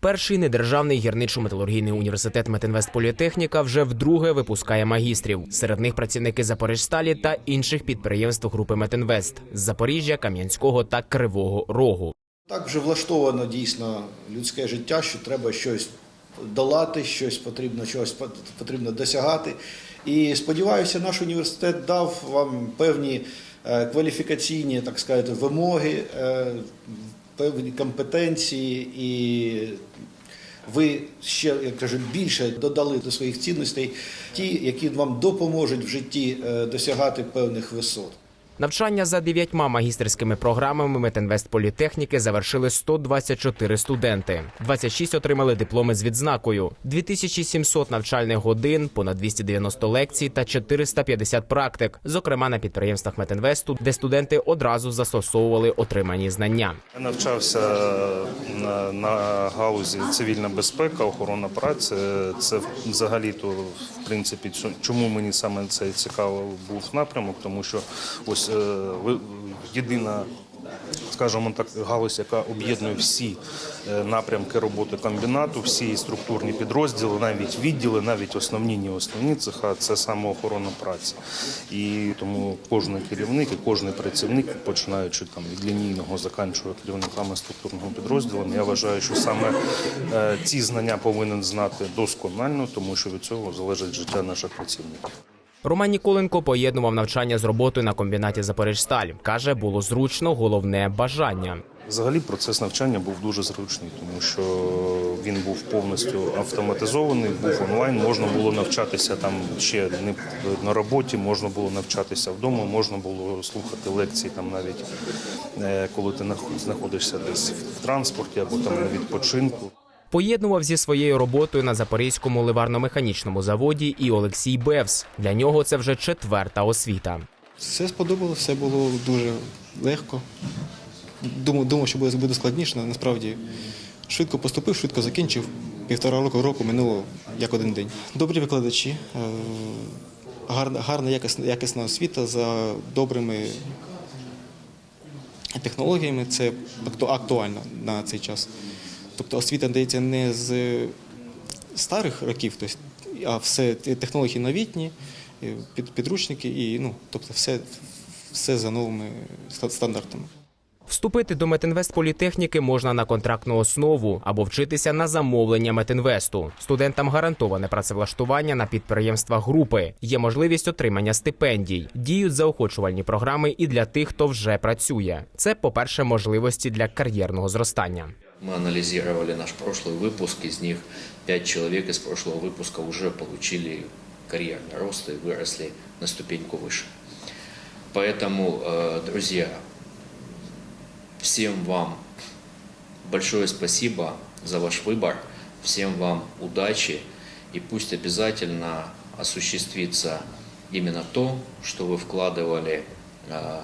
Перший недержавний гірничо-металургійний університет Метинвестполітехніка вже вдруге випускає магістрів. Серед них працівники Запоріжсталі та інших підприємств групи Метинвест з Запоріжжя, Кам'янського та Кривого Рогу. Так вже влаштовано дійсно людське життя, що треба щось долати, щось потрібно, чогось потрібно досягати. І сподіваюся, наш університет дав вам певні е, кваліфікаційні, так сказати, вимоги, е, певні компетенції, і ви ще, як кажу, більше додали до своїх цінностей ті, які вам допоможуть в житті е, досягати певних висот. Навчання за дев'ятьма магістерськими програмами Метинвестполітехніки завершили 124 студенти. 26 отримали дипломи з відзнакою, 2700 навчальних годин, понад 290 лекцій та 450 практик, зокрема на підприємствах Метинвесту, де студенти одразу застосовували отримані знання. Я навчався на, на галузі цивільна безпека, охорона праці. Це взагалі то в принципі чо- чому мені саме це цікаво був напрямок, тому що ось е, єдина. Скажімо так, галузь, яка об'єднує всі е, напрямки роботи комбінату, всі структурні підрозділи, навіть відділи, навіть основні, не основні цеха, це саме охорона праці. І тому кожен керівник і кожен працівник, починаючи там від лінійного, заканчує керівниками структурного підрозділу, я вважаю, що саме е, ці знання повинен знати досконально, тому що від цього залежить життя наших працівників. Роман Ніколенко поєднував навчання з роботою на комбінаті Запоріжсталь. Каже, було зручно, головне бажання. Взагалі процес навчання був дуже зручний, тому що він був повністю автоматизований, був онлайн. Можна було навчатися там ще не на роботі, можна було навчатися вдома, можна було слухати лекції там навіть е, коли ти нах- знаходишся десь в транспорті або там на відпочинку. Поєднував зі своєю роботою на Запорізькому ливарно-механічному заводі і Олексій Бевс. Для нього це вже четверта освіта. Все сподобалося, все було дуже легко. Думав, що буде буде складніше, але насправді швидко поступив, швидко закінчив. Півтора року року минуло як один день. Добрі викладачі, е, гарна, гарна якісна, якісна освіта за добрими технологіями. Це актуально на цей час. Тобто освіта дається не з старих років, а все технології новітні, підручники і ну, тобто все за новими стандартами. Вступити до Метинвестполітехніки можна на контрактну основу або вчитися на замовлення Метинвесту. Студентам гарантоване працевлаштування на підприємствах групи. Є можливість отримання стипендій. Діють заохочувальні програми і для тих, хто вже працює. Це, по-перше, можливості для кар'єрного зростання. Мы анализировали наш прошлый выпуск, из них пять человек из прошлого выпуска уже получили карьерный рост и выросли на ступеньку выше. Поэтому, э, друзья, всем вам большое спасибо за ваш выбор, всем вам удачи и пусть обязательно осуществится именно то, что вы вкладывали э,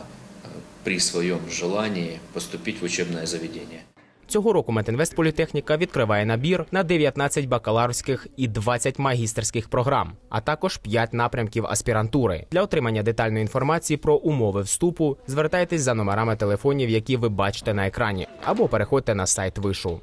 при своем желании поступить в учебное заведение. Цього року Метинвестполітехніка відкриває набір на 19 бакалаврських і 20 магістерських програм, а також 5 напрямків аспірантури. Для отримання детальної інформації про умови вступу звертайтесь за номерами телефонів, які ви бачите на екрані, або переходьте на сайт вишу.